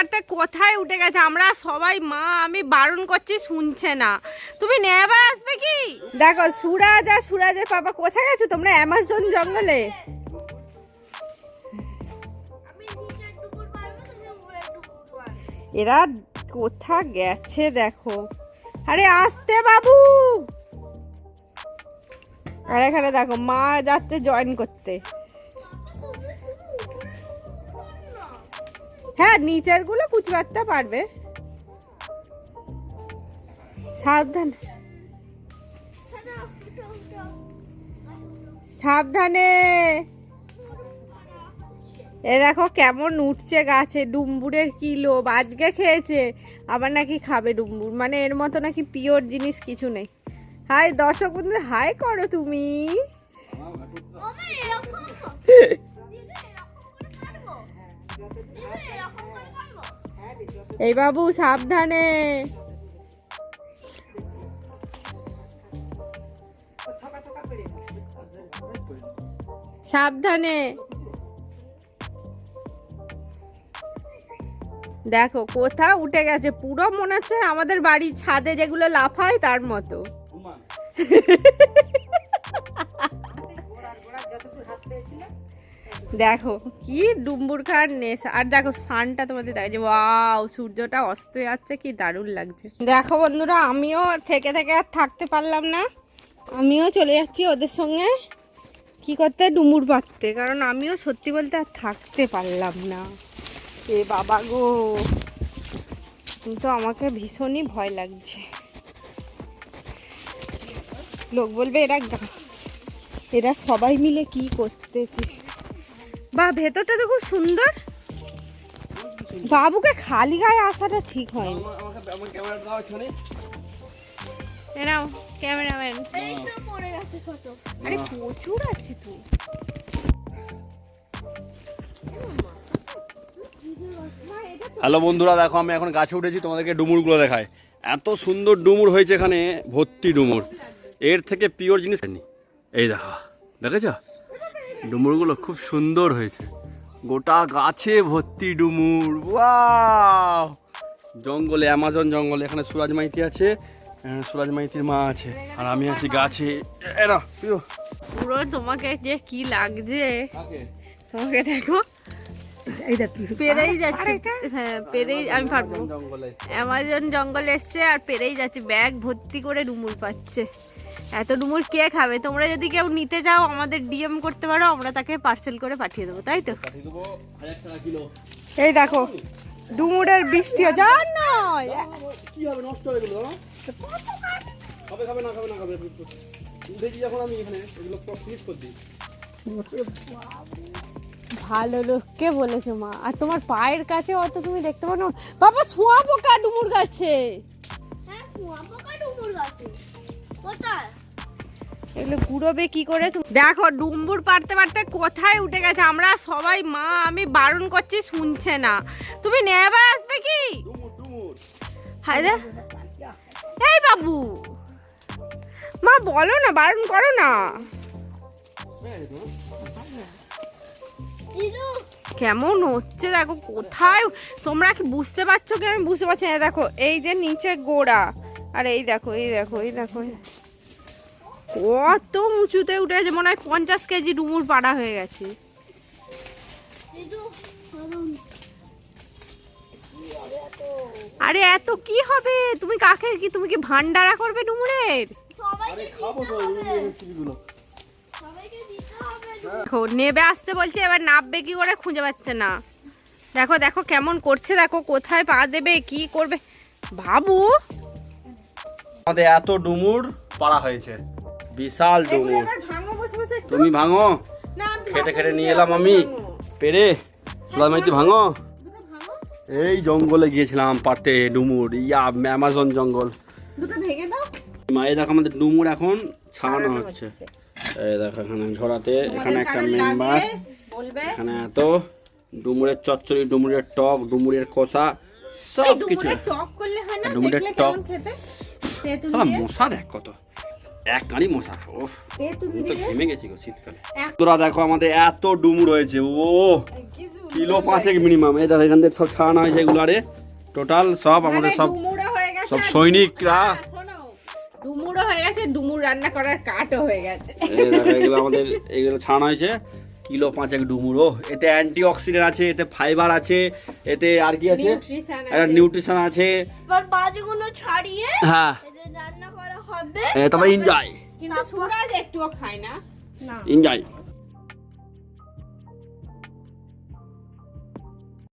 পারতে কোথায় উঠে গেছে? আমরা সবাই মা, আমি বারণ করছি, শুনছে না। তুমি নেবে আসবে কি? দেখো, সুরাজ আর সুরাজের পাপা কোথায় গেছো? তোমরা অ্যামাজন জঙ্গলে। এরা কোথা গেছে দেখো? আরে, আসতে বাবু! আর এখানে দেখো, মা যাচ্ছে জয়েন করতে। হ্যাঁ নিচেরগুলো কুচবারতে পারবে। সাবধান। সাবধানে। এ দেখো কেমন উঠছে গাছে, ডুম্বুরের কিলো আজকে খেয়েছে। আবার নাকি খাবে ডুম্বুর। মানে এর মতো নাকি পিওর জিনিস কিছু নেই। হাই দর্শক বন্ধু হাই করো তুমি। এই বাবু, সাবধানে। সাবধানে। দেখো, কোথাও উঠে গেছে। পুরো মনে হচ্ছে আমাদের বাড়ির ছাদে যেগুলো লাফায়, তার মতো। দেখো কি ডুম্বুর খার নেশা আর দেখো, সানটা তোমাদের দেখো ওয়াও, সূর্যটা অস্ত যাচ্ছে, কি দারুণ লাগছে। দেখো বন্ধুরা, আমিও থেকে থেকে আর থাকতে পারলাম না। আমিও চলে যাচ্ছি ওদের সঙ্গে। কি করতে? ডুমুর পাততে কারণ আমিও সত্যি বলতে আর থাকতে পারলাম না। এ বাবা গো। কিন্তু আমাকে ভীষণই ভয় লাগছে। লোক বলবে, এরা এরা সবাই মিলে কি করতেছে? বা ভেতরটা তো খুব সুন্দর। বাবুকে খালি গায়ে আসাটা ঠিক হয়নি। ক্যামেরাম্যান। আরে প্রচুর আছে তো। হ্যালো বন্ধুরা দেখো আমি এখন গাছে উঠেছি তোমাদেরকে ডুমুরগুলো দেখায় এত সুন্দর ডুমুর হয়েছে এখানে ভর্তি ডুমুর। এর থেকে পিওর জিনিস এই দেখো দেখেছ? ডুমুরগুলো খুব সুন্দর হয়েছে। গোটা গাছে ভর্তি ডুমুর। ওয়াও! জঙ্গলে অ্যামাজন জঙ্গলে এখানে সুরাজ মাইতি আছে সুরাজ মাইতির মা আছে আর আমি আছি গাছে। এরা প্রিয় পুরো তোমাকে যে কি লাগছে? তোমাকে দেখো। পেরেই যাচ্ছে। হ্যাঁ পেরেই আমি পারব। জঙ্গলে। অ্যামাজন জঙ্গলে এসছে আর পেরেই যাচ্ছে। ব্যাগ ভর্তি করে ডুমুর পাচ্ছে। এত ডুমুর কে খাবে? তোমরা যদি কেউ নিতে চাও আমাদের ডিএম করতে পারো আমরা তাকে পার্সেল করে পাঠিয়ে দেবো তাই তো? পাঠিয়ে দেবো হাজার টাকা কিলো। এই দেখো ডুমুরের বৃষ্টি জান নয়। কি হবে? নষ্ট হয়ে গেল খাবে খাবে না খাবে না খাবে। উঠেছি যখন আমি এখানে এগুলো ফিনিশ করে দিই। ভালো লোককে বলেছ মা। আর তোমার পায়ের কাছে অত তুমি দেখতে পারো বাবা শোয়া পোকা ডুমুর গাছে। এগুলো কুড়োবে কি করে? দেখো, ডুম্বুর পারতে পারতে কোথায় উঠে গেছে? আমরা সবাই, মা, আমি বারণ করছি, শুনছে না। তুমি নেবে আসবে কি? এই বাবু। মা, বলো না, বারণ করো না। কেমন হচ্ছে দেখো, কোথায় তোমরা কি বুঝতে পারছ কি? আমি বুঝতে পারছি না। দেখো, এই যে নিচে গোড়া। আর এই দেখো এই দেখো এই দেখো। কত উঁচুতে উঠে গেছে মনে হয় পঞ্চাশ কেজি ডুমুর পাড়া হয়ে গেছে। আরে এত কি হবে? তুমি কাকে কি তুমি কি ভান্ডারা করবে ডুমুরের? নেবে আসতে বলছে এবার নাববে কি করে খুঁজে পাচ্ছে না। দেখো দেখো কেমন করছে দেখো কোথায় পা দেবে কি করবে। ভাবু আমাদের এত ডুমুর পাড়া হয়েছে। বিশাল ডুমুর। তুমি ভাঙো? খেটে খেটে নিয়ে এলাম আমি। পেরে সুলাদ মাইতি ভাঙো। এই জঙ্গলে গিয়েছিলাম পারতে ডুমুর। ইয়া অ্যামাজন জঙ্গল। মায়ের দেখো আমাদের ডুমুর এখন ছাড়ানো হচ্ছে। এই দেখো এখানে ঝরাতে এখানে একটা মেম্বার। এখানে এত ডুমুরের চচ্চড়ি ডুমুরের টক ডুমুরের কষা সব কিছু ডুমুরের টক মশা দেখ কত। এক কানি মশা ও তো ঘেমে গেছি গো শীতকালে। তোরা দেখো আমাদের এত ডুমুর হয়েছে ও। কিলো পাঁচেক মিনিমাম এই দেখো এখান থেকে সব ছাড়ানো হয়েছে এগুলো আরে টোটাল সব আমাদের সব সৈনিকরা। হ্যাঁ, ডুমুরও হয়ে গেছে ডুমুর রান্না করার কাটও হয়ে গেছে। এগুলো আমাদের এগুলো ছাড়ানো হয়েছে। কিলো পাঁচেক ডুমুরো এতে অ্যান্টি অক্সিডেন্ট আছে এতে ফাইবার আছে এতে আর কি আছে? নিউট্রিশন একটা নিউট্রিশন আছে। এবার বাজগুলো ছাড়িয়ে হ্যাঁ। তারপরে এনজয় কিন্তু সুরাজ একটুও খায় না। না। এনজয়